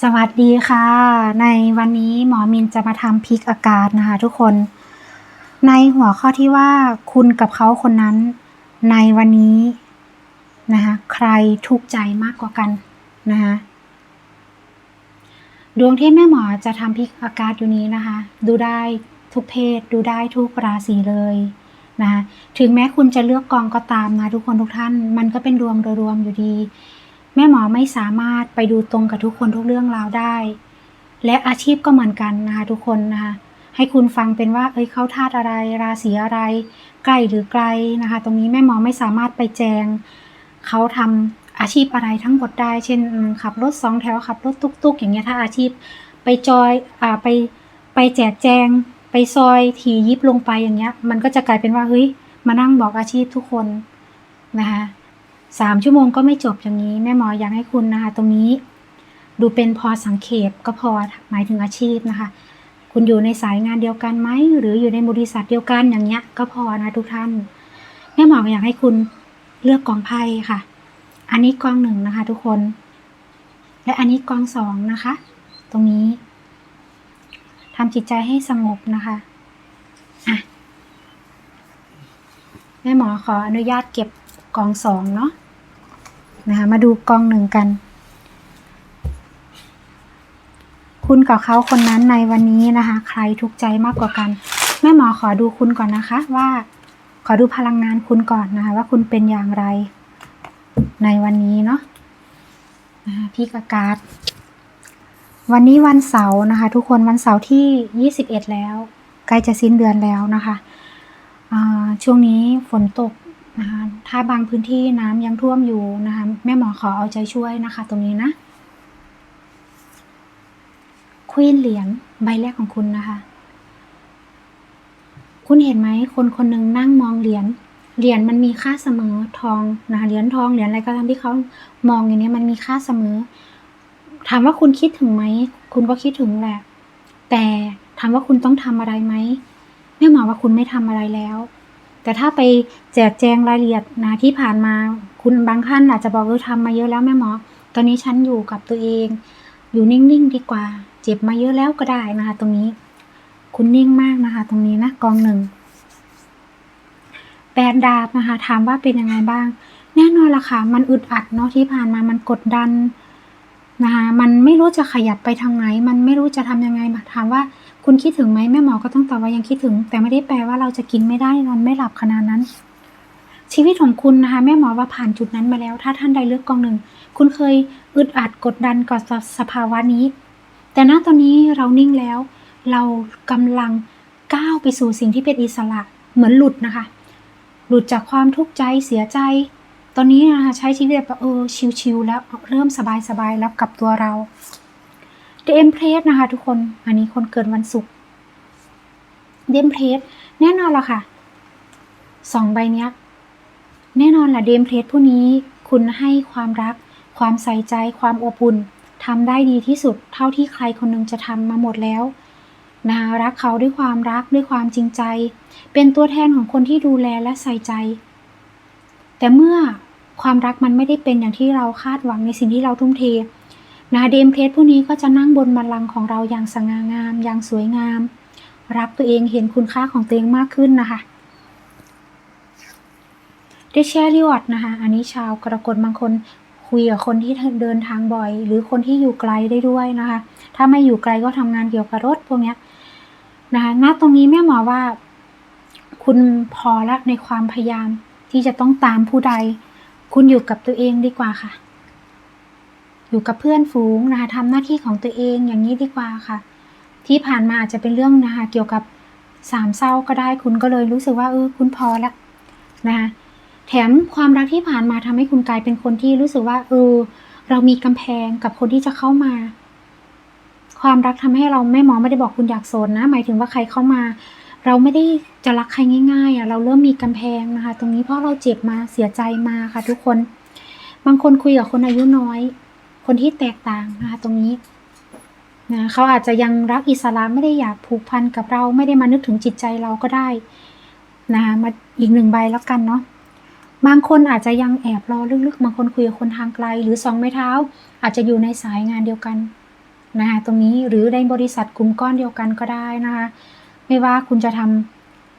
สวัสดีค่ะ ในวันนี้หมอมินจะมาทำพลิกอากาศนะคะทุกคน ในหัวข้อที่ว่าคุณกับเขาคนนั้น ในวันนี้นะคะใครทุกข์ใจมากกว่ากันนะคะดวงที่แม่หมอจะทำพลิกอากาศอยู่นี้นะคะ ดูได้ทุกเพศ ดูได้ทุกราศีเลยนะคะถึงแม้คุณจะเลือกกองก็ตามนะทุกคนทุกท่าน มันก็เป็นดวงโดยรวมอยู่ดี แม่หมอไม่สามารถไปดูตรงกับทุกคนทุกเรื่องราวได้ และอาชีพก็เหมือนกันนะคะทุกคนนะคะให้คุณฟังเป็นว่า เอ้ยเขาธาตุอะไร ราศีอะไร ใกล้หรือไกลนะคะ ตรงนี้แม่หมอไม่สามารถไปแจง เขาทำอาชีพอะไรทั้งหมดได้ เช่น ขับรถสองแถว ขับรถตุ๊กๆ อย่างเงี้ย ถ้าอาชีพไปจอย อ่า ไป ไปแจกแจง ไปซอยถียิบลงไปอย่างเงี้ย มันก็จะกลายเป็นว่า เฮ้ย มานั่งบอกอาชีพทุกคนนะคะ สามชั่วโมงก็ไม่จบอย่างนี้ แม่หมออยากให้คุณนะคะ ตรงนี้ ดูเป็นพอสังเขปก็พอหมายถึงอาชีพนะคะ คุณอยู่ในสายงานเดียวกันไหมหรืออยู่ในบริษัทเดียวกันอย่างเงี้ย ก็พอนะทุกท่าน แม่หมออยากให้คุณเลือกกองไพ่ค่ะ อันนี้กองหนึ่งนะคะ ทุกคน และอันนี้กองสองนะคะ ตรงนี้ทำจิตใจให้สงบนะคะอะแม่หมอขออนุญาตเก็บกองสองเนาะ นะคะ มาดูกองหนึ่งกัน คุณกับเขาคนนั้นในวันนี้นะคะ ใครทุกใจมากกว่ากัน แม่หมอขอดูคุณก่อนนะคะว่า ขอดูพลังงานคุณก่อนนะคะ ว่าคุณเป็นอย่างไร ในวันนี้เนาะนะคะพี่อากาศวันนี้วันเสาร์นะคะ ทุกคนวันเสาร์ที่ 21 แล้ว ใกล้จะสิ้นเดือนแล้วนะคะช่วงนี้ฝนตก นะคะถ้าบางพื้นที่น้ำยังท่วมอยู่นะคะแม่หมอขอเอาใจช่วยนะคะ ตรงนี้นะควีนเหรียญใบแรกของคุณนะคะ คุณเห็นไหมคนคนหนึ่งนั่งมองเหรียญเหรียญมันมีค่าเสมอทองนะคะเหรียญทองเหรียญอะไรก็ตามที่เขามองอย่างนี้มันมีค่าเสมอ ถามว่าคุณคิดถึงไหมคุณก็คิดถึงแหละ แต่ถามว่าคุณต้องทำอะไรไหมแม่หมอว่าคุณไม่ทำอะไรแล้ว แต่ถ้าไปแจกแจงรายละเอียดนะที่ผ่านมาคุณบางท่านอาจจะบอกเออทำมาเยอะแล้วแม่หมอ ตอนนี้ฉันอยู่กับตัวเอง อยู่นิ่งๆดีกว่า เจ็บมาเยอะแล้วก็ได้นะคะ ตรงนี้ คุณนิ่งมากนะคะ ตรงนี้นะกองหนึ่งแปดดาบนะคะถามว่าเป็นยังไงบ้าง แน่นอนละค่ะ มันอึดอัดเนาะที่ผ่านมามันกดดันนะคะมันไม่รู้จะขยับไปทางไหน มันไม่รู้จะทำยังไงมาถามว่า คุณคิดถึงไหมแม่หมอก็ต้องตอบว่ายังคิดถึง แต่ไม่ได้แปลว่าเราจะกินไม่ได้นอนไม่หลับขนาดนั้น ชีวิตของคุณนะคะ แม่หมอว่าผ่านจุดนั้นมาแล้ว ถ้าท่านใดเลือกกองหนึ่ง คุณเคยอึดอัดกดดันกับสภาวะนี้ แต่ณตอนนี้เรานิ่งแล้ว เรากำลังก้าวไปสู่สิ่งที่เป็นอิสระเหมือนหลุดนะคะ หลุดจากความทุกข์ใจเสียใจ ตอนนี้นะคะใช้ชีวิตแบบเออชิลๆแล้วเริ่มสบายๆแล้วกับตัวเรา The Empress นะคะ ทุกคน อันนี้คนเกิดวันศุกร์ The Empress แน่นอนละค่ะสองใบเนี้ยแน่นอนแหละ The Empress ผู้นี้คุณให้ความรัก ความใส่ใจ ความอบอุ่นทำได้ดีที่สุด เท่าที่ใครคนหนึงจะทำมาหมดแล้วนะคะรักเขาด้วยความรักด้วยความจริงใจ เป็นตัวแทนของคนที่ดูแลและใส่ใจ แต่เมื่อความรักมันไม่ได้เป็นอย่างที่เราคาดหวังในสิ่งที่เราทุ่มเท นะเดมเพลสผู้นี้ก็จะนั่งบนบัลลังก์ของเราอย่างสง่างาม อย่างสวยงาม รักตัวเองเห็นคุณค่าของตัวเองมากขึ้นนะคะเดชเรียดนะคะ อันนี้ชาวกรกฎบางคนคุยกับคนที่เดินทางบ่อย หรือคนที่อยู่ไกลได้ด้วยนะคะ ถ้าไม่อยู่ไกลก็ทำงานเกี่ยวกับรถพวกเนี้ยนะคะณตรงนี้แม่หมอว่า คุณพอแล้วในความพยายามที่จะต้องตามผู้ใด คุณอยู่กับตัวเองดีกว่าค่ะ อยู่กับเพื่อนฝูงนะคะทำหน้าที่ของตัวเองอย่างนี้ดีกว่าค่ะ ที่ผ่านมาอาจจะเป็นเรื่องนะคะเกี่ยวกับสามเศร้าก็ได้คุณก็เลยรู้สึกว่าเออคุณพอแล้วนะคะแถมความรักที่ผ่านมาทำให้คุณกลายเป็นคนที่รู้สึกว่าเออเรามีกำแพงกับคนที่จะเข้ามา ความรักทำให้เราแม่หมอไม่ได้บอกคุณอยากโสดนะ หมายถึงว่าใครเข้ามา เราไม่ได้จะรักใครง่ายๆอะเราเริ่มมีกำแพงนะคะ ตรงนี้เพราะเราเจ็บมาเสียใจมาค่ะ ทุกคน บางคนคุยกับคนอายุน้อย คนที่แตกต่างนะคะตรงนี้นะเขาอาจจะยังรักอิสระไม่ได้อยากผูกพันกับเราไม่ได้มานึกถึงจิตใจเราก็ได้นะคะมาอีกหนึ่งใบแล้วกันเนาะบางคนอาจจะยังแอบรอลึกๆบางคนคุยกับคนทางไกล หรือสองไม้เท้า อาจจะอยู่ในสายงานเดียวกันนะคะตรงนี้หรือในบริษัทกลุ่มก้อนเดียวกันก็ได้นะคะไม่ว่าคุณจะท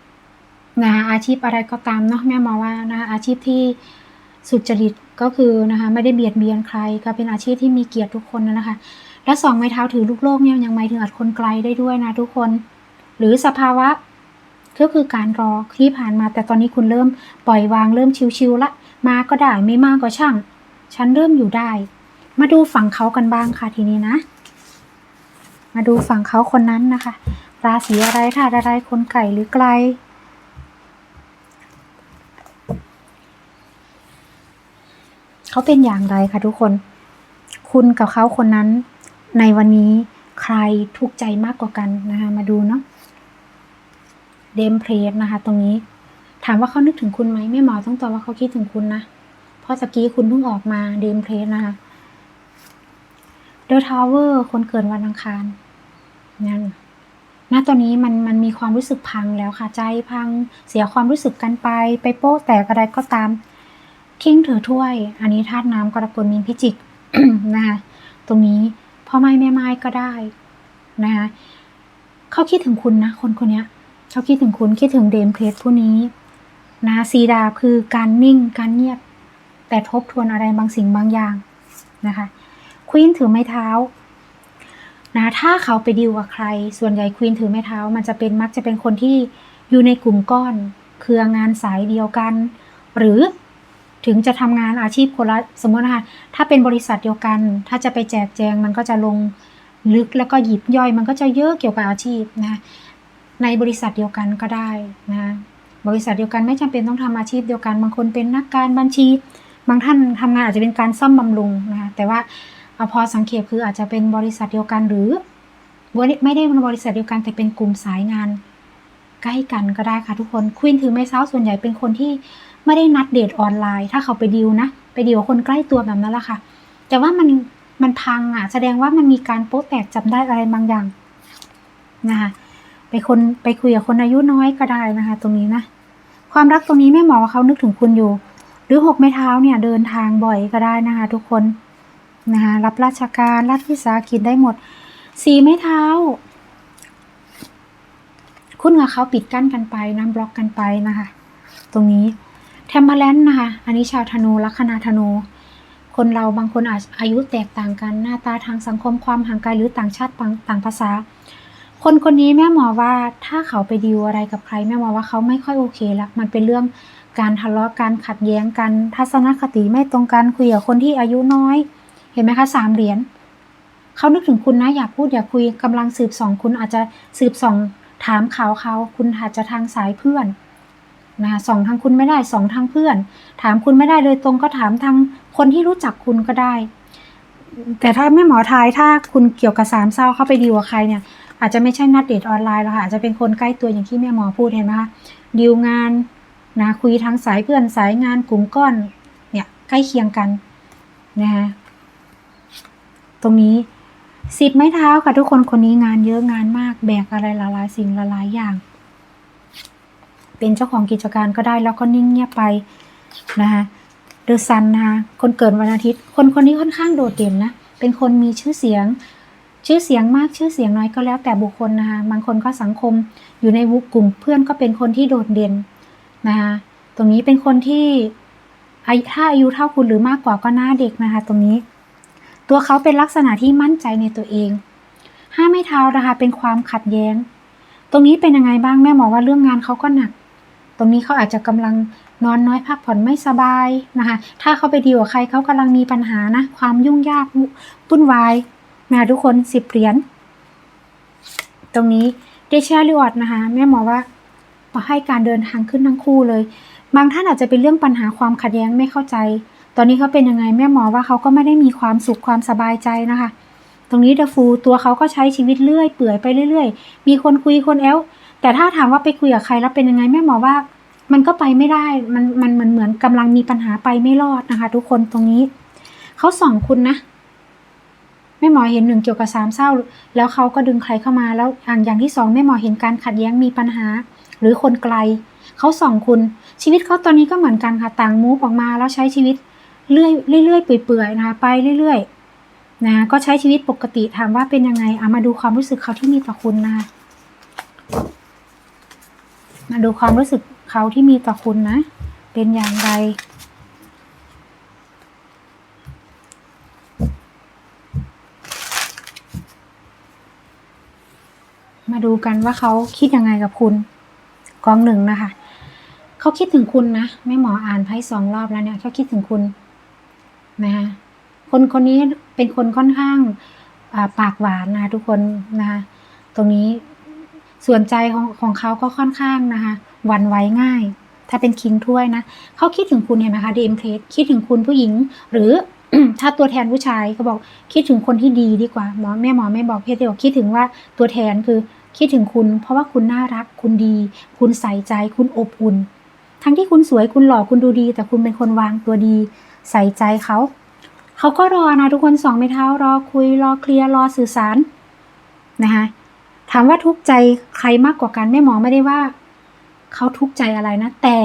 ำนะอาชีพอะไรก็ตามเนาะแม่มองว่านะอาชีพที่ สุจริตก็คือนะคะไม่ได้เบียดเบียนใครก็เป็นอาชีพที่มีเกียรติทุกคนนะคะ และสองไม้เท้าถือลูกโลกเนี่ยยังหมายถึงอาจคนไกลได้ด้วยนะทุกคน หรือสภาวะก็คือการรอที่ผ่านมา แต่ตอนนี้คุณเริ่มปล่อยวางเริ่มชิวๆละ มาก็ได้ไม่มากก็ช่าง ฉันเริ่มอยู่ได้ มาดูฝั่งเขากันบ้างค่ะทีนี้นะ มาดูฝั่งเขาคนนั้นนะคะ ราศีอะไรธาตุอะไรคนไก่หรือไกล เขาเป็นอย่างไรคะทุกคน คุณกับเขาคนนั้น ในวันนี้ใครทุกข์ใจมากกว่ากันนะคะ มาดูเนาะเดมเพลสนะคะ ตรงนี้ ถามว่าเขานึกถึงคุณไหมไม่หมอต้องตอบว่าเขาคิดถึงคุณนะเพราะตะกี้คุณเพิ่งออกมาเดมเพลสนะคะเดอะทาวเวอร์คนเกิดวันอังคารนั่นณตอนนี้มันมันมีความรู้สึกพังแล้วค่ะใจพังเสียความรู้สึกกันไป ไปโป๊ะแตกอะไรก็ตาม คิงถือถ้วย อันนี้ธาตุน้ำกรกฎมีนพิจิกนะคะตรงนี้พ่อไม้แม่ไม้ก็ได้นะคะเขาคิดถึงคุณนะ คนคนนี้เขาคิดถึงคุณคิดถึงเดมเพลสผู้นี้นะซีดาคือการนิ่งการเงียบ แต่ทบทวนอะไรบางสิ่งบางอย่างนะคะควีนถือไม้เท้านะถ้าเขาไปดีลกับใคร ส่วนใหญ่ควีนถือไม้เท้า มันจะเป็นมักจะเป็นคนที่อยู่ในกลุ่มก้อน เครืองานสายเดียวกัน หรือ ถึงจะทำงานอาชีพคนละสมมตินะคะถ้าเป็นบริษัทเดียวกัน ถ้าจะไปแจกแจงมันก็จะลงลึกแล้วก็หยิบย่อย มันก็จะเยอะเกี่ยวกับอาชีพนะในบริษัทเดียวกันก็ได้นะบริษัทเดียวกันไม่จำเป็นต้องทำอาชีพเดียวกันบางคนเป็นนักการบัญชี บางท่านทำงานอาจจะเป็นการซ่อมบำรุงนะคะแต่ว่าเอาพอสังเกตคืออาจจะเป็นบริษัทเดียวกันหรือไม่ได้เป็นบริษัทเดียวกันแต่เป็นกลุ่มสายงานใกล้กันก็ได้ค่ะทุกคนควินถือไม้เท้าส่วนใหญ่เป็นคนที่ ไม่ได้นัดเดทออนไลน์ ถ้าเขาไปดีลนะ ไปดีลกับคนใกล้ตัวแบบนั้นแหละค่ะ แต่ว่ามันมันพังอะ แสดงว่ามันมีการโป๊ะแตกจำได้อะไรบางอย่างนะคะไปคนไปคุยกับคนอายุน้อยก็ได้นะคะ ตรงนี้นะ ความรักตรงนี้แม่หมอว่าเขานึกถึงคุณอยู่ หรือหกไม้เท้าเนี่ยเดินทางบ่อยก็ได้นะคะทุกคนนะคะรับราชการรับวิสาหกิจได้หมดสีไม้เท้า คุณกับเขาปิดกั้นกันไปน้ำบล็อกกันไปนะคะ ตรงนี้ ทมเ e อร์แลนด์นะคะ อันนี้ชาวธนูลัคนาธนู คนเราบางคนอาจอายุแตกต่างกันหน้าตาทางสังคมความห่างไกลหรือต่างชาติต่างภาษา คนคนนี้แม่หมอว่าถ้าเขาไปดีลอะไรกับใครแม่หมอว่าเขาไม่ค่อยโอเคละมันเป็นเรื่องการทะเลาะการขัดแย้งกัน ทัศนคติไม่ตรงกันคุยกับคนที่อายุน้อย เห็นไหมคะสามเหรียญเขานึกถึงคุณนะอยากพูดอยากคุยกำลังสืบส่อง คุณอาจจะสืบส่องถามข่าวเขาคุณอาจจะทางสายเพื่อน นะคะส่องทางคุณไม่ได้ส่องทางเพื่อน ถามคุณไม่ได้เลยตรงก็ถามทางคนที่รู้จักคุณก็ได้ แต่ถ้าแม่หมอทายถ้าคุณเกี่ยวกับสามเศร้าเข้าไปดีลกับใครเนี่ย อาจจะไม่ใช่นัดเดทออนไลน์แล้วค่ะอาจจะเป็นคนใกล้ตัวอย่างที่แม่หมอพูดเห็นไหมคะดีลงานนะคุยทางสายเพื่อนสายงานกลุ่มก้อนเนี่ยใกล้เคียงกันนะคะตรงนี้สิบไม้เท้าค่ะทุกคนคนนี้งานเยอะงานมากแบกอะไรหลายๆสิ่งหลายๆอย่าง เป็นเจ้าของกิจการก็ได้แล้วก็นิ่งเงียบไปนะคะเดอะซันนะคะคนเกิดวันอาทิตย์ คนคนนี้ค่อนข้างโดดเด่นนะ เป็นคนมีชื่อเสียง ชื่อเสียงมากชื่อเสียงน้อยก็แล้วแต่บุคคลนะคะ บางคนก็สังคมอยู่ในวุกลุ่มเพื่อนก็เป็นคนที่โดดเด่นนะคะตรงนี้เป็นคนที่ถ้าอายุเท่าคุณหรือมากกว่าก็หน้าเด็กนะคะ ตรงนี้ ตัวเขาเป็นลักษณะที่มั่นใจในตัวเอง ห้าไม่เท้านะคะเป็นความขัดแย้ง ตรงนี้เป็นยังไงบ้างแม่หมอว่าเรื่องงานเขาก็หนัก ตรงนี้เขาอาจจะกำลังนอนน้อยพักผ่อนไม่สบายนะคะ ถ้าเขาไปดีลกับใครเขากำลังมีปัญหานะ ความยุ่งยากวุ่นวายนะทุกคนสิบเหรียญตรงนี้เดชาลิออดนะคะ แม่หมอว่าให้การเดินทางขึ้นทั้งคู่เลย บางท่านอาจจะเป็นเรื่องปัญหาความขัดแย้งไม่เข้าใจ ตอนนี้เขาเป็นยังไงแม่หมอว่าเขาก็ไม่ได้มีความสุขความสบายใจนะคะ ตรงนี้เดฟูตัวเขาก็ใช้ชีวิตเรื่อยเปื่อยไปเรื่อย ๆ มีคนคุยคนแอล แต่ถ้าถามว่าไปคุยกับใครแล้วเป็นยังไงแม่หมอว่า มันก็ไปไม่ได้ มันมันเหมือนเหมือนกำลังมีปัญหาไปไม่รอดนะคะ ทุกคนตรงนี้เขาส่องคุณนะแม่หมอเห็นหนึ่งเกี่ยวกับสามเศร้า แล้วเขาก็ดึงใครเข้ามาแล้วอย่างอย่างที่สองแม่หมอเห็นการขัดแย้งมีปัญหา หรือคนไกลเขาส่องคุณ ชีวิตเขาตอนนี้ก็เหมือนกันค่ะต่างมูฟออกมาแล้วใช้ชีวิตเรื่อยเรื่อยเปื่อยๆนะคะไปเรื่อยๆนะก็ใช้ชีวิตปกติถามว่าเป็นยังไงเอามาดูความรู้สึกเขาที่มีต่อคุณนะคะ มาดูความรู้สึกเขาที่มีต่อคุณนะ เป็นอย่างไร มาดูกันว่าเขาคิดยังไงกับคุณกองหนึ่งนะคะ เขาคิดถึงคุณนะแม่หมออ่านไพ่สองรอบแล้วเนี่ยเขาคิดถึงคุณนะคะคนคนนี้เป็นคนค่อนข้างาปากหวานนะทุกคนนะคะตรงนี้ ส่วนใจของของเขาก็ค่อนข้างนะคะวันไหวง่าย ถ้าเป็นคิงถ้วยนะเขาคิดถึงคุณเห็นไหมคะดีเอ็มเพลคิดถึงคุณผู้หญิง หรือถ้าตัวแทนผู้ชายก็บอกคิดถึงคนที่ดีดีกว่าหมอแม่หมอไม่บอกเพศเดียวคิดถึงว่าตัวแทนคือคิดถึงคุณ เพราะว่าคุณน่ารักคุณดี คุณใส่ใจคุณอบอุ่นทั้งที่คุณสวยคุณหล่อคุณดูดี แต่คุณเป็นคนวางตัวดี ใส่ใจเขาเขาก็รอนะทุกคนสองไม้เท้ารอคุยรอเคลียร์รอสื่อสารนะคะ ถามว่าทุกข์ใจใครมากกว่ากันแม่หมอไม่ได้ว่าเขาทุกข์ใจอะไรนะ แต่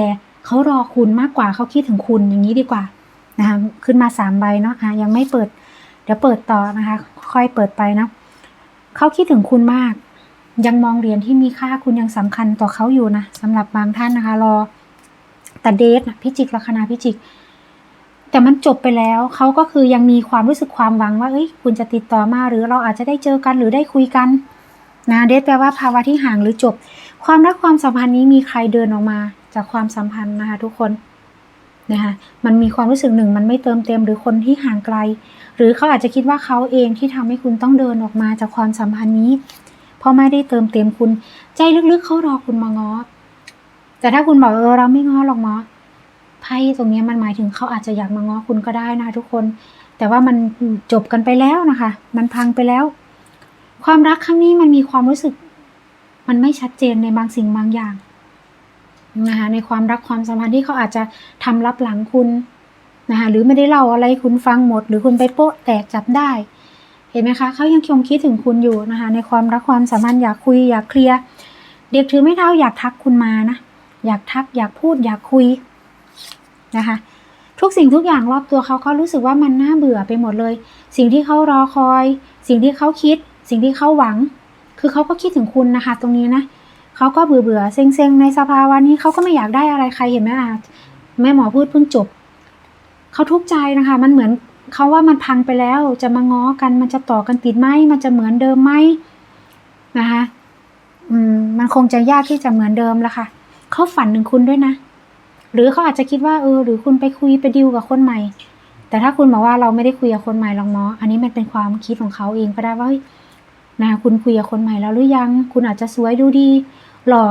เขารอคุณมากกว่าเขาคิดถึงคุณอย่างนี้ดีกว่านะคะขึ้นมาสามใบเนาะอะยังไม่เปิด เดี๋ยวเปิดต่อนะคะ ค่อยเปิดไปนะเขาคิดถึงคุณมาก ยังมองเหรียญที่มีค่าคุณยังสำคัญต่อเขาอยู่นะสำหรับบางท่านนะคะ รอแต่เดทนะพิจิกลัคนาพิจิก แต่มันจบไปแล้วเขาก็คือยังมีความรู้สึกความหวังว่าเอ้ยคุณจะติดต่อมาหรือเราอาจจะได้เจอกันหรือได้คุยกัน นะเดทแปลว่าภาวะที่ห่างหรือจบ ความรักความสัมพันธ์นี้มีใครเดินออกมาจากความสัมพันธ์นะคะทุกคนนะคะมันมีความรู้สึกหนึ่งมันไม่เติมเต็มหรือคนที่ห่างไกล หรือเขาอาจจะคิดว่าเขาเองที่ทำให้คุณต้องเดินออกมาจากความสัมพันธ์นี้ เพราะไม่ได้เติมเต็มคุณ ใจลึกๆเขารอคุณมาง้อแต่ถ้าคุณบอกเออเราไม่ง้อหรอกง้อไพ่ตรงนี้มันหมายถึงเขาอาจจะอยากมาง้อคุณก็ได้นะทุกคน แต่ว่ามันจบกันไปแล้วนะคะ มันพังไปแล้ว ความรักครั้งนี้มันมีความรู้สึก มันไม่ชัดเจนในบางสิ่งบางอย่างนะคะในความรักความสัมพันธ์ที่เขาอาจจะทำลับหลังคุณนะคะหรือไม่ได้เล่าอะไรคุณฟังหมด หรือคุณไปโป๊ะแตกจับได้ เห็นไหมคะเขายังคงคิดถึงคุณอยู่นะคะในความรักความสัมพันธ์อยากคุยอยากเคลียร์เด็กถือไม่เท่าอยากทักคุณมานะอยากทักอยากพูดอยากคุยนะคะทุกสิ่งทุกอย่างรอบตัวเขาเขารู้สึกว่ามันน่าเบื่อไปหมดเลย สิ่งที่เขารอคอย สิ่งที่เขาคิด สิ่งที่เขาหวัง คือเขาก็คิดถึงคุณนะคะ ตรงนี้นะเขาก็เบื่อเบื่อเซ็งเซ็งในสภาวะนี้เขาก็ไม่อยากได้อะไรใครเห็นไหมอะแม่หมอพูดเพิ่งจบเขาทุกข์ใจนะคะ มันเหมือนเขาว่ามันพังไปแล้ว จะมาง้อกันมันจะต่อกันติดไหมมันจะเหมือนเดิมไหมนะคะอืมมันคงจะยากที่จะเหมือนเดิมแล้วค่ะเขาฝันถึงคุณด้วยนะหรือเขาอาจจะคิดว่าเออหรือคุณไปคุยไปดิวกับคนใหม่ แต่ถ้าคุณบอกว่าเราไม่ได้คุยกับคนใหม่หรอกเนาะอันนี้มันเป็นความคิดของเขาเองก็ได้ว่าเฮ้ย นะคุณคุยกับคนใหม่แล้วหรือยัง คุณอาจจะสวยดูดีหล่อ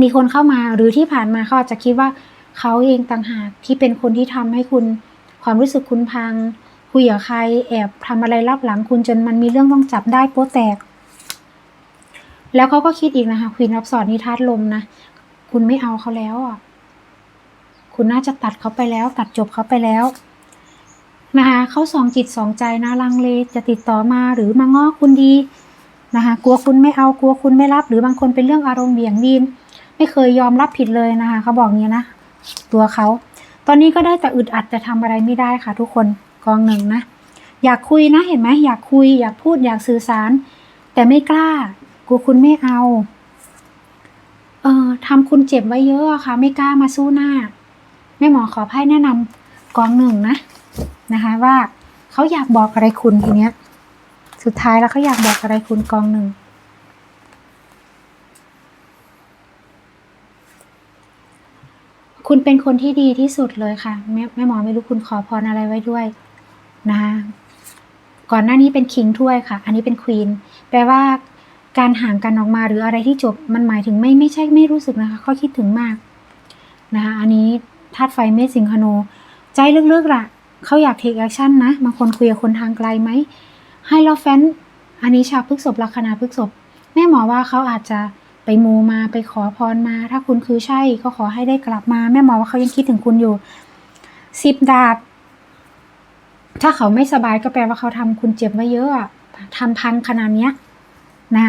มีคนเข้ามาหรือที่ผ่านมาเขาอาจจะคิดว่าเขาเองต่างหากที่เป็นคนที่ทำให้คุณความรู้สึกคุณพัง คุยกับใคร แอบทำอะไรลับหลังคุณจนมันมีเรื่องต้องจับได้โป๊แตก แล้วเขาก็คิดอีกนะคะควีนรับสอนนิทาสลมนะคุณไม่เอาเขาแล้วอะคุณน่าจะตัดเขาไปแล้ว ตัดจบเขาไปแล้ว นะคะเขาสองจิตสองใจนะลังเลจะติดต่อมาหรือมาง้อคุณดีนะคะกลัวคุณไม่เอากลัวคุณไม่รับ หรือบางคนเป็นเรื่องอารมณ์เบี่ยงบีนไม่เคยยอมรับผิดเลยนะคะเขาบอกงี้นะตัวเขา ตอนนี้ก็ได้แต่อึดอัดจะทำอะไรไม่ได้ค่ะ ทุกคนกองหนึ่งนะอยากคุยนะเห็นไหมอยากคุย อยากพูดอยากสื่อสาร แต่ไม่กล้ากลัวคุณไม่เอาเออทำคุณเจ็บไว้เยอะอะค่ะ ไม่กล้ามาสู้หน้าแม่หมอขอไพ่แนะนำกองหนึ่งนะ นะคะว่าเขาอยากบอกอะไรคุณทีเนี้ย สุดท้ายแล้วเขาอยากบอกอะไรคุณกองหนึ่งคุณเป็นคนที่ดีที่สุดเลยค่ะแม่แม่หมอไม่รู้คุณขอพรอะไรไว้ด้วยนะคะก่อนหน้านี้เป็นคิงถ้วยค่ะ อันนี้เป็นควีนแปลว่าการห่างกันออกมาหรืออะไรที่จบมันหมายถึงไม่ไม่ใช่ไม่รู้สึกนะคะเขาคิดถึงมากนะคะอันนี้ธาตุไฟเมษสิงคโน ใจลึกๆล่ะ เขาอยากเทคแอคชั่นนะบางคนคุยกับคนทางไกลไหมให้เราแฟนอันนี้ชาวพฤกษบลัคนาพฤกษบแม่หมอว่าเขาอาจจะไปมูมาไปขอพรมา ถ้าคุณคือใช่ก็ขอให้ได้กลับมา แม่หมอว่าเขายังคิดถึงคุณอยู่สิบดาบ ถ้าเขาไม่สบายก็แปลว่าเขาทำคุณเจ็บไว้เยอะอะทำพังขนาดเนี้ยนะ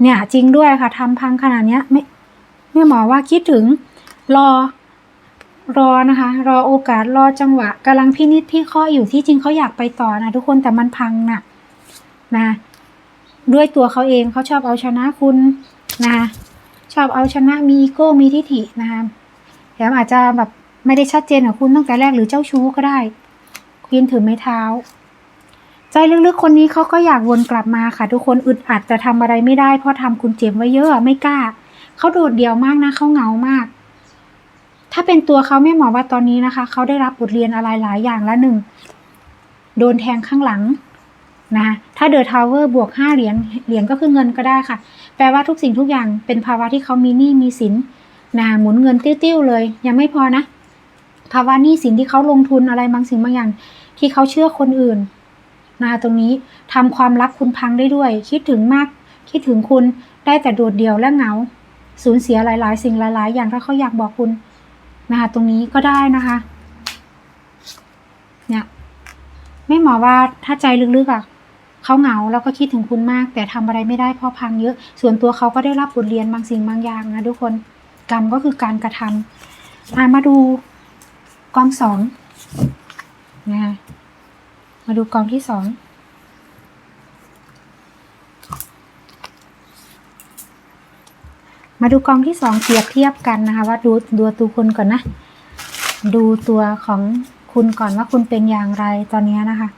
เนี่ยจริงด้วยค่ะทำพังขนาดเนี้ยไม่แม่หมอว่าคิดถึงรอ รอนะคะ รอโอกาสรอจังหวะกำลังพินิจพี่ข้ออยู่ที่จริงเขาอยากไปต่อนะทุกคนแต่มันพังน่ะนะด้วยตัวเขาเองเขาชอบเอาชนะคุณนะคะชอบเอาชนะมีอีโก้มีทิฐินะคะแถมอาจจะแบบไม่ได้ชัดเจนกับคุณตั้งแต่แรกหรือเจ้าชู้ก็ได้ควีนถือไม้เท้า ใจลึกๆคนนี้เขาก็อยากวนกลับมาค่ะ ทุกคนอึดอัดแต่ทำอะไรไม่ได้เพราะทำคุณเจ็บไว้เยอะอะไม่กล้าเขาโดดเดี่ยวมากนะเขาเหงามาก ถ้าเป็นตัวเขาแม่หมอว่าตอนนี้นะคะ เขาได้รับบทเรียนอะไรหลายอย่างละหนึ่ง โดนแทงข้างหลังนะถ้าเดอะทาวเวอร์บวกห้าเหรียญเหรียญก็คือเงินก็ได้ค่ะ แปลว่าทุกสิ่งทุกอย่างเป็นภาวะที่เขามีหนี้มีสินนะหมุนเงินติ้วๆเลย ยังไม่พอนะ ภาวะหนี้สินที่เขาลงทุนอะไรบางสิ่งบางอย่าง ที่เขาเชื่อคนอื่นนะคะตรงนี้ทำความรักคุณพังได้ด้วย คิดถึงมาก คิดถึงคุณได้แต่โดดเดี่ยวและเหงา สูญเสียหลายๆ สิ่งหลาย ๆ อย่างถ้าเขาอยากบอกคุณ นะคะ ตรงนี้ก็ได้นะคะ เนี่ย ไม่หมอว่าถ้าใจลึกๆอะเขาเหงาแล้วก็คิดถึงคุณมาก แต่ทำอะไรไม่ได้เพราะพังเยอะ ส่วนตัวเขาก็ได้รับบทเรียนบางสิ่งบางอย่างนะทุกคนกรรมก็คือการกระทำอะมาดูกองสองนะคะมาดูกองที่สอง มาดูกองที่สองเปรียบเทียบกันนะคะ ว่าดูดูตัวคุณก่อนนะ ดูตัวของคุณก่อนว่าคุณเป็นอย่างไรตอนนี้นะคะ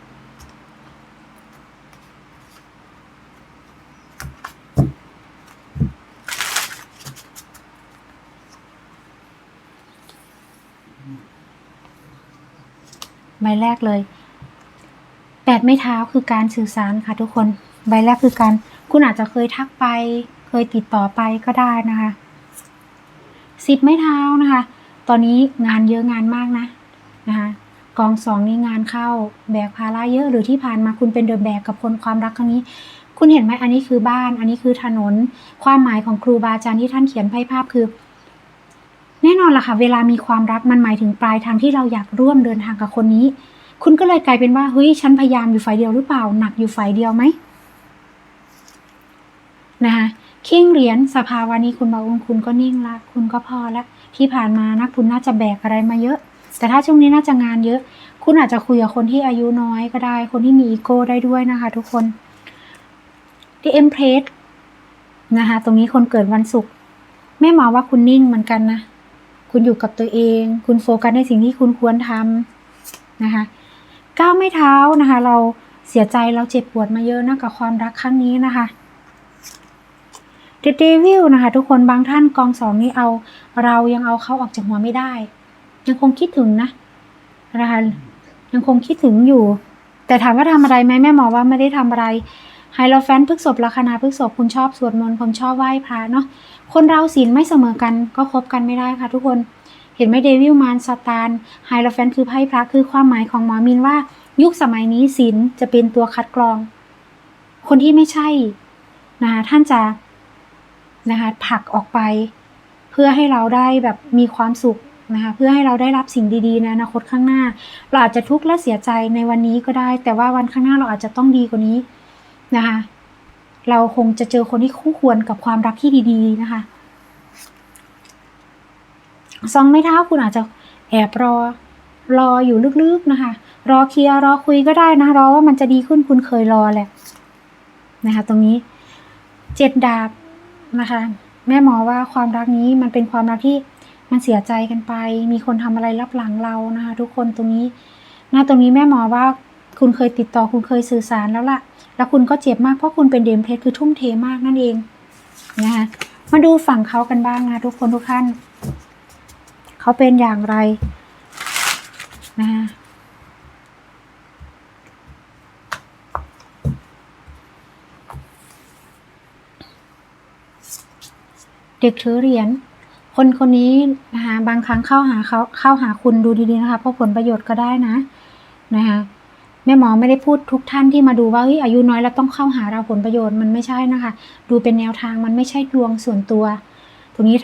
ใบแรกเลยแปดไม้เท้าคือการสื่อสารค่ะทุกคน ใบแรกคือการ คุณอาจจะเคยทักไป ยติดต่อไปก็ได้นะคะสิบไม้เท้านะคะ ตอนนี้งานเยอะงานมากนะนะคะกองสองนี่งานเข้าแบกภาระเยอะหรือที่ผ่านมาคุณเป็นเดอะแบกกับคนความรักครั้งนี้ คุณเห็นไหมอันนี้คือบ้าน อันนี้คือถนน ความหมายของครูบาอาจารย์ที่ท่านเขียนไพ่ภาพคือ แน่นอนล่ะค่ะเวลามีความรักมันหมายถึงปลายทางที่เราอยากร่วมเดินทางกับคนนี้ คุณก็เลยกลายเป็นว่าเฮ้ยฉันพยายามอยู่ฝ่ายเดียวหรือเปล่าหนักอยู่ฝ่ายเดียวไหมนะคะ คิงเหรียญสภาวะนี้คุณบอกว่าคุณก็นิ่งละคุณก็พอละที่ผ่านมานะคุณน่าจะแบกอะไรมาเยอะ แต่ถ้าช่วงนี้น่าจะงานเยอะ คุณอาจจะคุยกับคนที่อายุน้อยก็ได้ คนที่มีอีโก้ได้ด้วยนะคะ ทุกคนที่เอ็มเพรสนะคะตรงนี้คนเกิดวันศุกร์แม่หมอว่าคุณนิ่งเหมือนกันนะ คุณอยู่กับตัวเอง คุณโฟกัสในสิ่งที่คุณควรทำนะคะก้าวไม่เท้านะคะ เราเสียใจเราเจ็บปวดมาเยอะนะกับความรักครั้งนี้นะคะ เด e เดวิลนะคะ ทุกคนบางท่านกองสองนี้เอา เรายังเอาเขาออกจากหัวไม่ได้ ยังคงคิดถึงนะนะคะยังคงคิดถึงอยู่ แต่ถามว่าทำอะไรไหมแม่หมอว่าไม่ได้ทำอะไรไฮโลแฟนพฤกษบลัคนาพฤกษบคุณชอบสวดมนต์คุณชอบไหว้พระเนาะคนเราศีลไม่เสมอกันก็คบกันไม่ได้ค่ะ ทุกคนเห็นไหมเดวิลมารซาตานไฮโลแฟนคือไพ่พระคือความหมายของหมอมินว่า ยุคสมัยนี้ศีลจะเป็นตัวคัดกรอง คนที่ไม่ใช่นะคะท่านจะ นะคะผลักออกไป เพื่อให้เราได้แบบมีความสุขนะคะเพื่อให้เราได้รับสิ่งดีๆในอนาคตข้างหน้า เราอาจจะทุกข์และเสียใจในวันนี้ก็ได้ แต่ว่าวันข้างหน้าเราอาจจะต้องดีกว่านี้นะคะเราคงจะเจอคนที่คู่ควรกับความรักที่ดี ๆ นะคะซองไม่เท้าคุณอาจจะแอบรอ รออยู่ลึกๆนะคะ รอเคลียร์รอคุยก็ได้นะ รอว่ามันจะดีขึ้นคุณเคยรอแหละนะคะ ตรงนี้เจ็ดดาบ นะคะ แม่หมอว่าความรักนี้มันเป็นความรักที่มันเสียใจกันไป มีคนทำอะไรรับหลังเรานะคะ ทุกคนตรงนี้หน้าตรงนี้แม่หมอว่าคุณเคยติดต่อคุณเคยสื่อสารแล้วล่ะ แล้วคุณก็เจ็บมากเพราะคุณเป็นเดมเพชรคือทุ่มเทมากนั่นเองนะคะมาดูฝั่งเขากันบ้างนะทุกคนทุกท่าน เขาเป็นอย่างไรนะคะ เด็กถือเหรียญคนคนนี้นะคะบางครั้งเข้าหาเขาเข้าหาคุณดูดีๆนะคะ เพราะผลประโยชน์ก็ได้นะนะคะแม่หมอไม่ได้พูดทุกท่านที่มาดูว่าเฮ้ยอายุน้อยแล้วต้องเข้าหาเราผลประโยชน์มันไม่ใช่นะคะ ดูเป็นแนวทางมันไม่ใช่ดวงส่วนตัว ตรงนี้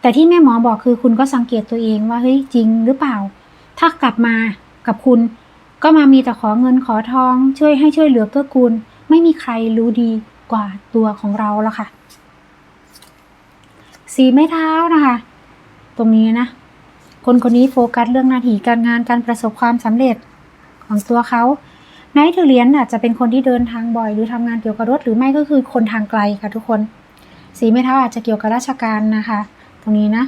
แต่ที่แม่หมอบอกคือคุณก็สังเกตตัวเองว่าเฮ้ยจริงหรือเปล่า ถ้ากลับมากับคุณ ก็มามีแต่ขอเงินขอทอง ช่วยให้ช่วยเหลือเกื้อกูล ไม่มีใครรู้ดีกว่าตัวของเราแล้วค่ะ สีไม้เท้านะคะ ตรงนี้นะ คนคนนี้โฟกัสเรื่องหน้าที่การงานการประสบความสำเร็จของตัวเขาไนท์ถือเหรียญอาจจะเป็นคนที่เดินทางบ่อย หรือทำงานเกี่ยวกับรถหรือไม่ก็คือคนทางไกลค่ะทุกคน สีไม้เท้าอาจจะเกี่ยวกับราชการนะคะ ตรงนี้นะ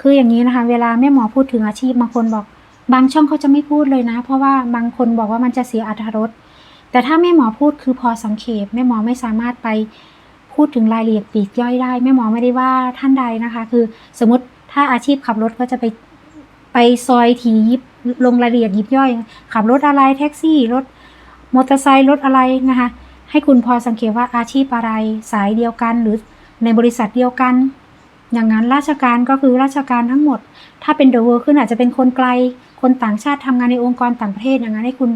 คืออย่างนี้นะคะ เวลาแม่หมอพูดถึงอาชีพบางคนบอก บางช่องเขาจะไม่พูดเลยนะ เพราะว่าบางคนบอกว่ามันจะเสียอรรถรสแต่ถ้าแม่หมอพูดคือพอสังเขปแม่หมอไม่สามารถไป พูดถึงรายละเอียดปีกย่อยได้แม่หมอไม่ได้ว่าท่านใดนะคะ คือสมมติถ้าอาชีพขับรถก็จะไปไปซอยทียิบลงรายละเอียดยิบย่อย ขับรถอะไรแท็กซี่รถมอเตอร์ไซค์รถอะไรนะคะ ให้คุณพอสังเกตว่าอาชีพอะไรสายเดียวกันหรือในบริษัทเดียวกัน อย่างนั้นราชการก็คือราชการทั้งหมด ถ้าเป็นเดอะเวิร์ขึ้นอาจจะเป็นคนไกล คนต่างชาติทำงานในองค์กรต่างประเทศอย่างนั้นให้คุณ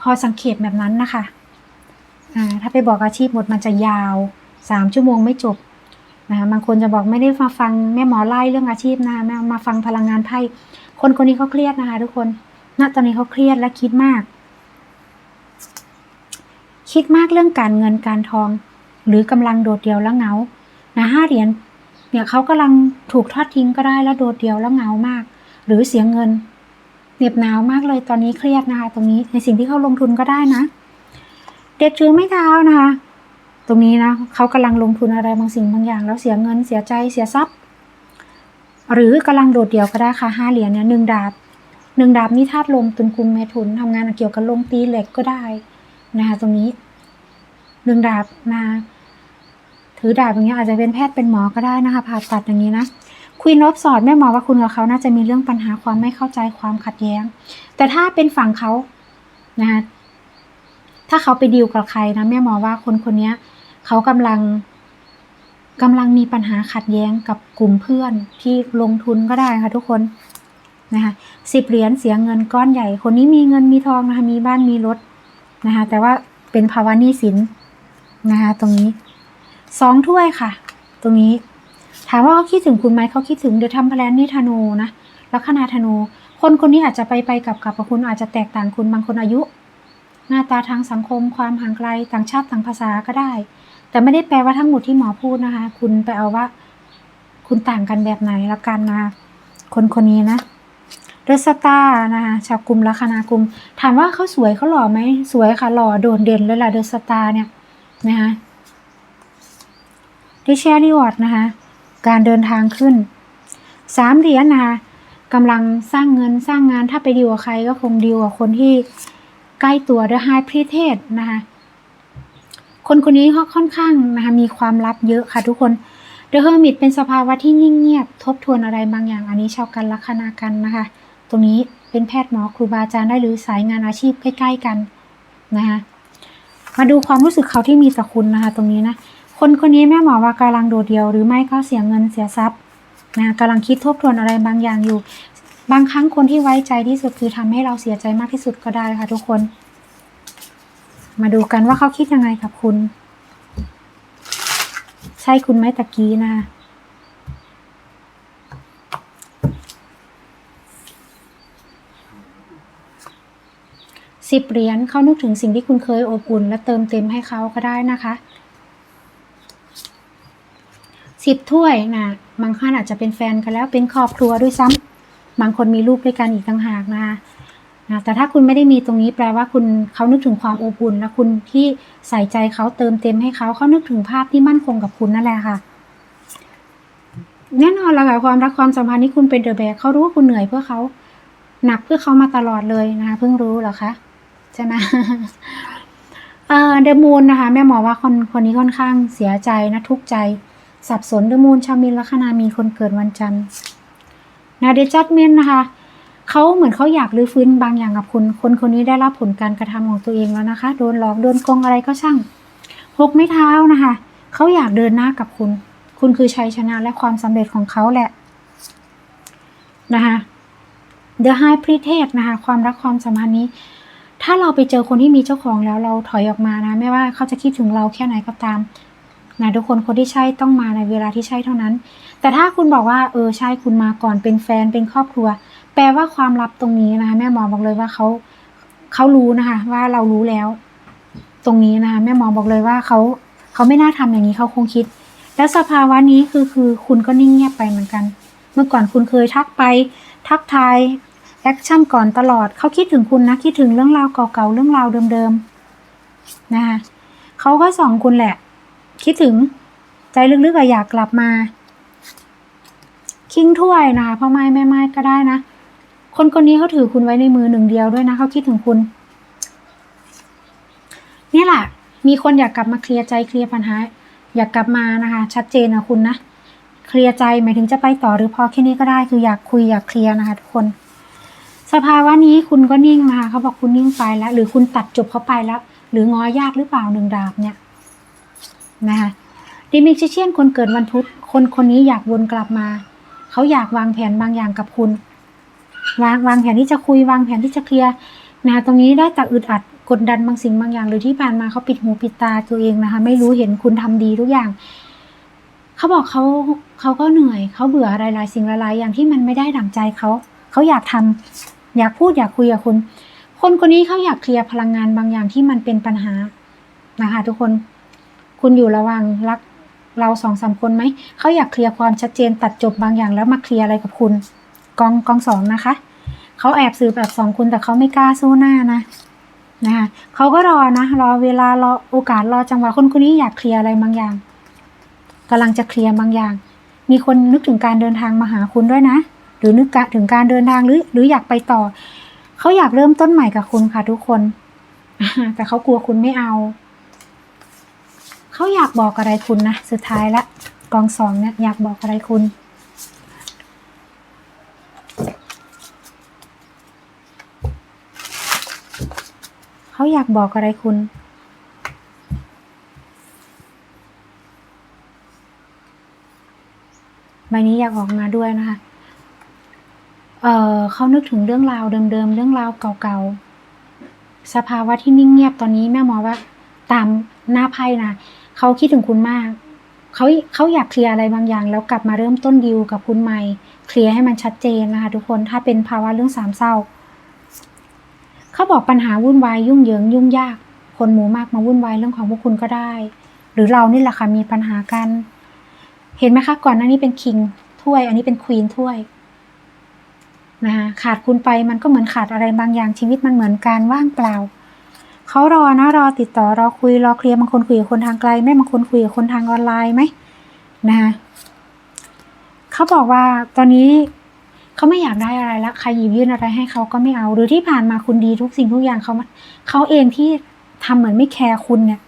พอสังเกตแบบนั้นนะคะ ถ้าไปบอกอาชีพหมดมันจะยาวสามชั่วโมงไม่จบนะคะบางคนจะบอกไม่ได้มาฟังแม่หมอไล่เรื่องอาชีพนะมามาฟังพลังงานไพ่คนคนนี้เขาเครียดนะคะทุกคนณตอนนี้เขาเครียดและคิดมาก คิดมากเรื่องการเงินการทอง หรือกำลังโดดเดี่ยวและเหงานะห้าเหรียญเนี่ยเขากำลังถูกทอดทิ้งก็ได้แล้วโดดเดี่ยวแล้วเหงามาก หรือเสียเงินเหน็บหนาวมากเลยตอนนี้เครียดนะคะตรงนี้ในสิ่งที่เขาลงทุนก็ได้นะ เด็กถือไม่เท้านะคะ ตรงนี้นะเขากำลังลงทุนอะไรบางสิ่งบางอย่าง แล้วเสียเงินเสียใจเสียทรัพย์ หรือกำลังโดดเดี่ยวก็ได้ค่ะห้าเหรียญเนี่ยหนึ่งดาบหนึ่งดาบนี่ธาตุลมตุนคุมเมถุนทำงานเกี่ยวกับลมตีเหล็กก็ได้นะคะตรงนี้หนึ่งดาบนะถือดาบอย่างเงี้ยอาจจะเป็นแพทย์เป็นหมอก็ได้นะคะผ่าตัดอย่างนี้นะคุยนบสอนแม่หมอว่าคุณกับเขาน่าจะมีเรื่องปัญหาความไม่เข้าใจความขัดแย้ง แต่ถ้าเป็นฝั่งเขานะคะ ถ้าเขาไปดีลกับใครนะแม่หมอว่าคนคนนี้เขากำลังกำลังมีปัญหาขัดแย้งกับกลุ่มเพื่อนที่ลงทุนก็ได้ค่ะทุกคนนะคะสิบเหรียญเสียเงินก้อนใหญ่ คนนี้มีเงินมีทองนะคะมีบ้านมีรถนะคะแต่ว่าเป็นภาวะหนี้สินนะคะตรงนี้สองถ้วยค่ะ ตรงนี้ ถามว่าเขาคิดถึงคุณไหมเขาคิดถึงเดี๋ยวทำแพลนนี่ธนูนะลัคนาธนู คนคนนี้อาจจะไปไปกับกับคุณอาจจะแตกต่างคุณบางคนอายุ หน้าตาทางสังคม ความห่างไกลต่างชาติต่างภาษาก็ได้ แต่ไม่ได้แปลว่าทั้งหมดที่หมอพูดนะคะ คุณไปเอาว่า คุณต่างกันแบบไหนละกันนะคนคนนี้นะเดอะสตาร์นะคะชาวกลุ่มลัคนากุม ถามว่าเขาสวยเขาหล่อไหมสวยค่ะหล่อโดดเด่นเลยล่ะเดอะสตาเนี่ยนะคะดิเชอรี่วอร์ดนะคะการเดินทางขึ้นสามเหรียญนะคะกำลังสร้างเงินสร้างงานถ้าไปดีลกับใครก็คงดีลกับคนที่ ใกล้ตัวเดอะไฮพรีเทสนะคะคนคนนี้เขาค่อนข้างนะคะมีความลับเยอะค่ะทุกคนเดอะเฮอร์มิตเป็นสภาวะที่นิ่งเงียบ ทบทวนอะไรบางอย่างอันนี้ชาวกันลัคนากันนะคะ ตรงนี้เป็นแพทย์หมอครูบาอาจารย์ได้หรือสายงานอาชีพใกล้ ๆกันนะคะมาดูความรู้สึกเขาที่มีต่อคุณนะคะ ตรงนี้นะคนคนนี้แม่หมอว่ากำลังโดดเดี่ยวหรือไม่ก็เสียเงินเสียทรัพย์นะกำลังคิดทบทวนอะไรบางอย่างอยู่ บางครั้งคนที่ไว้ใจที่สุดคือทำให้เราเสียใจมากที่สุดก็ได้ค่ะทุกคน มาดูกันว่าเขาคิดยังไงกับคุณ ใช่คุณไหมตะกี้นะคะสิบเหรียญเขานึกถึงสิ่งที่คุณเคยอบอุ่น และเติมเต็มให้เขาก็ได้นะคะสิบถ้วยนะบางท่านอาจจะเป็นแฟนกันแล้วเป็นครอบครัวด้วยซ้ำ บางคนมีลูกด้วยกันอีกต่างหากนะคะนะแต่ถ้าคุณไม่ได้มีตรงนี้แปลว่าคุณเขานึกถึงความอบอุ่นและคุณที่ใส่ใจเขาเติมเต็มให้เขาเขานึกถึงภาพที่มั่นคงกับคุณนั่นแหละค่ะ แน่นอนและค่ะความรักความสัมพันธ์ที่คุณเป็นเดอะแบกเขารู้ว่าคุณเหนื่อยเพื่อเขาหนักเพื่อเขามาตลอดเลยนะคะเพิ่งรู้เหรอคะใช่ไหมเอ่อเดอะมูนนะคะ แม่หมอว่าคนคนนี้ค่อนข้างเสียใจนะทุกข์ใจ สับสนเดอะมูนชาวมินลัคนามีคนเกิดวันจันทร์ นะเดจัดเมนนะคะเขาเหมือนเขาอยากรื้อฟื้นบางอย่างกับคุณคนคนนี้ได้รับผลการกระทำของตัวเองแล้วนะคะ โดนหลอกโดนโกงอะไรก็ช่างหกไม่เท้านะคะเขาอยากเดินหน้ากับคุณ คุณคือชัยชนะและความสำเร็จของเขาแหละนะคะ The High Priestess นะคะความรักความสัมพันธ์นี้ ถ้าเราไปเจอคนที่มีเจ้าของแล้วเราถอยออกมานะ ไม่ว่าเขาจะคิดถึงเราแค่ไหนก็ตาม นะทุกคนคนที่ใช่ต้องมาในเวลาที่ใช่เท่านั้น แต่ถ้าคุณบอกว่าเออใช่คุณมาก่อนเป็นแฟนเป็นครอบครัว แปลว่าความลับตรงนี้นะคะแม่หมอบอกเลยว่าเขาเขารู้นะคะว่าเรารู้แล้ว ตรงนี้นะคะแม่หมอบอกเลยว่าเขาเขาไม่น่าทำอย่างนี้เขาคงคิด แล้วสภาวะนี้คือคือคุณก็นิ่งเงียบไปเหมือนกัน เมื่อก่อนคุณเคยทักไป ทักทายแอคชั่นก่อนตลอดเขาคิดถึงคุณนะคิดถึงเรื่องราวเก่าๆเรื่องราวเดิมๆนะคะเขาก็ส่องคุณแหละ คิดถึงใจลึกๆอะอยากกลับมา คิงถ้วยนะคะพ่อไม้แม่ไม้ก็ได้นะ คนคนนี้เขาถือคุณไว้ในมือหนึ่งเดียวด้วยนะเขาคิดถึงคุณนี่แหละ มีคนอยากกลับมาเคลียร์ใจเคลียร์ปัญหา อยากกลับมานะคะ ชัดเจนนะคุณนะเคลียร์ใจหมายถึงจะไปต่อหรือพอแค่นี้ก็ได้คืออยากคุยอยากเคลียร์นะคะทุกคน สภาวะนี้คุณก็นิ่งนะคะเขาบอกคุณนิ่งไปแล้ว หรือคุณตัดจบเขาไปแล้ว หรืองอยากหรือเปล่าหนึ่งดาบเนี่ย นะคะดิมิกเชียนคนเกิดวันพุธคนคนนี้อยากวนกลับมา เขาอยากวางแผนบางอย่างกับคุณ วางวางแผนที่จะคุยวางแผนที่จะเคลียร์นะตรงนี้ได้แต่อึดอัดกดดันบางสิ่งบางอย่างหรือที่ผ่านมาเขาปิดหูปิดตาตัวเองนะคะ ไม่รู้เห็นคุณทำดีทุกอย่าง เขาบอกเขาเขาก็เหนื่อย เขาเบื่ออะไรหลายสิ่งหลายอย่างที่มันไม่ได้ดั่งใจเขา เขาอยากทำอยากพูดอยากคุยกับคุณ คนคนนี้เขาอยากเคลียร์พลังงานบางอย่างที่มันเป็นปัญหานะคะทุกคน คุณอยู่ระหว่างรักเราสองสามคนไหม เขาอยากเคลียร์ความชัดเจนตัดจบบางอย่างแล้วมาเคลียร์อะไรกับคุณ กองกองสองนะคะ เขาแอบสืบแบบสองคุณแต่เขาไม่กล้าสู้หน้านะนะคะเขาก็รอนะ รอเวลารอโอกาสรอจังหวะคนคนนี้อยากเคลียร์อะไรบางอย่างกำลังจะเคลียร์บางอย่าง มีคนนึกถึงการเดินทางมาหาคุณด้วยนะ หรือนึกถึงการเดินทางหรือ หรืออยากไปต่อ เขาอยากเริ่มต้นใหม่กับคุณค่ะทุกคน แต่เขากลัวคุณไม่เอา เขาอยากบอกอะไรคุณนะ สุดท้ายละ กองสองเนี่ยอยากบอกอะไรคุณ เขาอยากบอกอะไรคุณใบนี้อยากออกมาด้วยนะคะ เออเขานึกถึงเรื่องราวเดิมๆ เรื่องราวเก่าๆ สภาวะที่นิ่งเงียบตอนนี้แม่หมอว่าตามหน้าไพ่นะ เขาคิดถึงคุณมาก เขาเขาอยากเคลียร์อะไรบางอย่าง แล้วกลับมาเริ่มต้นดีลกับคุณใหม่ เคลียร์ให้มันชัดเจนนะคะทุกคน ถ้าเป็นภาวะเรื่องสามเศร้า เขาบอกปัญหาวุ่นวายยุ่งเหยิงยุ่งยาก คนหมู่มากมาวุ่นวายเรื่องของพวกคุณก็ได้ หรือเรานี่แหละค่ะมีปัญหากัน เห็นไหมคะก่อนหน้านี้เป็นคิงถ้วย อันนี้เป็นควีนถ้วยนะคะขาดคุณไปมันก็เหมือนขาดอะไรบางอย่างชีวิตมันเหมือนการว่างเปล่า เขารอนะรอติดต่อรอคุยรอเคลียร์บางคนคุยกับคนทางไกลไม่บางคนคุยกับคนทางออนไลน์ไหมนะคะเขาบอกว่าตอนนี้เขาไม่อยากได้อะไรแล้วใครหยิบยื่นอะไรให้เขาก็ไม่เอา หรือที่ผ่านมาคุณดีทุกสิ่งทุกอย่างเขาเขาเองที่ทำเหมือนไม่แคร์คุณเนี่ย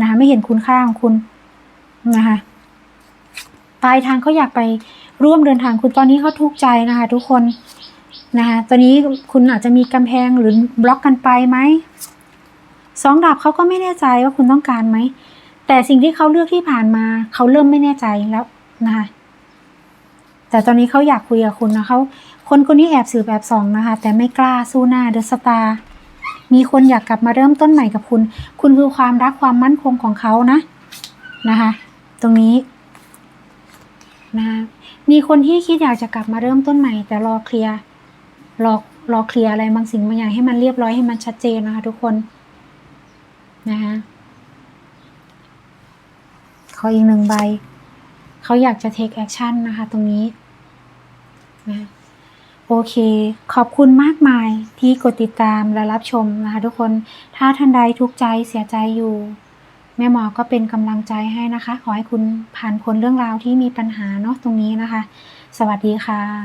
นะคะไม่เห็นคุณค่าของคุณนะคะปลายทางเขาอยากไปร่วมเดินทางคุณตอนนี้เขาทุกข์ใจนะคะ ทุกคนนะคะตอนนี้คุณอาจจะมีกำแพงหรือบล็อกกันไปไหม สองดาบเขาก็ไม่แน่ใจว่าคุณต้องการไหม แต่สิ่งที่เขาเลือกที่ผ่านมา เขาเริ่มไม่แน่ใจแล้วนะคะ แต่ตอนนี้เขาอยากคุยกับคุณนะเขาคนคนนี้แอบสืบแอบส่องนะคะ แต่ไม่กล้าสู้หน้าเดอะสตาร์มีคนอยากกลับมาเริ่มต้นใหม่กับคุณ คุณคือความรักความมั่นคงของเขานะนะคะ ตรงนี้นะคะมีคนที่คิดอยากจะกลับมาเริ่มต้นใหม่ แต่รอเคลียร์รอรอเคลียร์อะไรบางสิ่งบางอย่างให้มันเรียบร้อยให้มันชัดเจนนะคะทุกคน นะคะขออีกหนึ่งใบ เขาอยากจะ take action นะคะ ตรงนี้นะโอเค ขอบคุณมากมายที่กดติดตามและรับชมนะคะทุกคน ถ้าท่านใดทุกข์ใจเสียใจอยู่ แม่หมอก็เป็นกำลังใจให้นะคะ ขอให้คุณผ่านพ้นเรื่องราวที่มีปัญหาเนาะตรงนี้นะคะ สวัสดีค่ะ